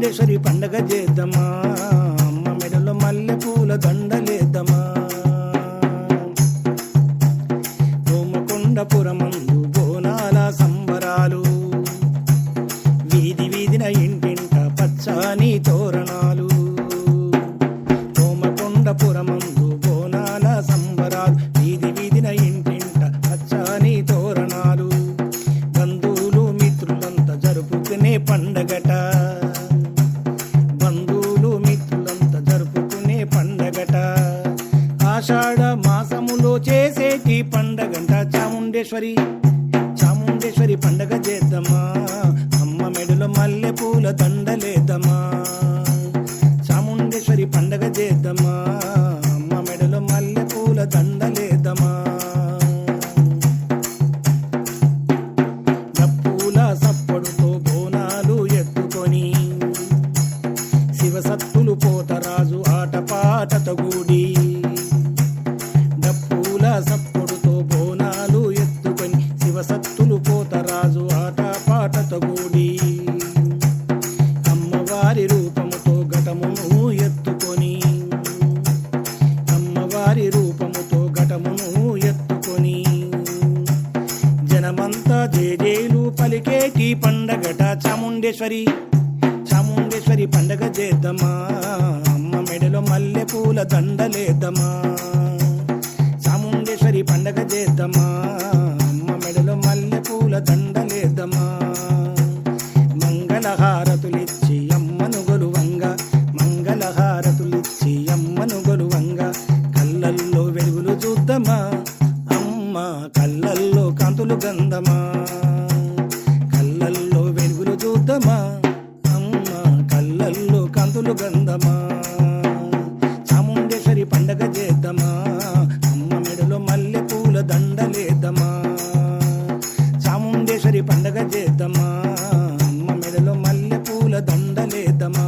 చాముండేశ్వరి పండగ చేద్దామా? అమ్మ మెడలో మల్లె పూల దండలేద్దామా రోమకొండపురమందు బోనాల సంబరాలు వీధి వీధిన ఇంటింట పచ్చని తోరణాలు రోమకొండపురమందు బోనాల సంబరాలు వీధి వీధి ఆషాఢ మాసములో చేసేటి పండగంట చాముండేశ్వరి. చాముండేశ్వరి పండగ చేద్దామా? అమ్మ మెడలో మల్లె పూల దండలేద్దామా? చాముండేశ్వరి పండగ చేద్దామా? అమ్మ మెడలో మల్లె పూల దండలేద్దామా? డప్పుల సప్పడుతో బోనాలు ఎత్తుకొని శివసత్తులు పోతరాజు ఆటపాటతో గూడి సప్పుడుతో బోనాలు ఎత్తుకొని శివసత్తులు పోతరాజు ఆటపాటతో కూడి అమ్మవారి రూపముతో ఘటమును ఎత్తుకొని అమ్మవారి రూపముతో ఘటమును ఎత్తుకొని జనమంతా జేజేలు పలికేటి పండగట చాముండేశ్వరి చాముండేశ్వరి పండగ చేద్దామా? అమ్మ మెడలో మల్లె పూల దండలేద్దామా? చాముండేశ్వరి పండగ చేద్దామా? అమ్మ మెడలో మల్లె పూల దండలేద్దామా మంగళహారతులిచ్చి అమ్మను గొలువంగ మంగళహారతులిచ్చి అమ్మను గొలువంగ కళ్ళల్లో వెలుగులు చూద్దామా? అమ్మ కళ్ళల్లో కాంతులు గంధమా? కళ్ళల్లో వెలుగులు చూద్దామా? అమ్మ కళ్ళల్లో కాంతులు గంధ పండగ చేద్దమా? అమ్మ మెడలో మల్లె పూల దండలేద్దామా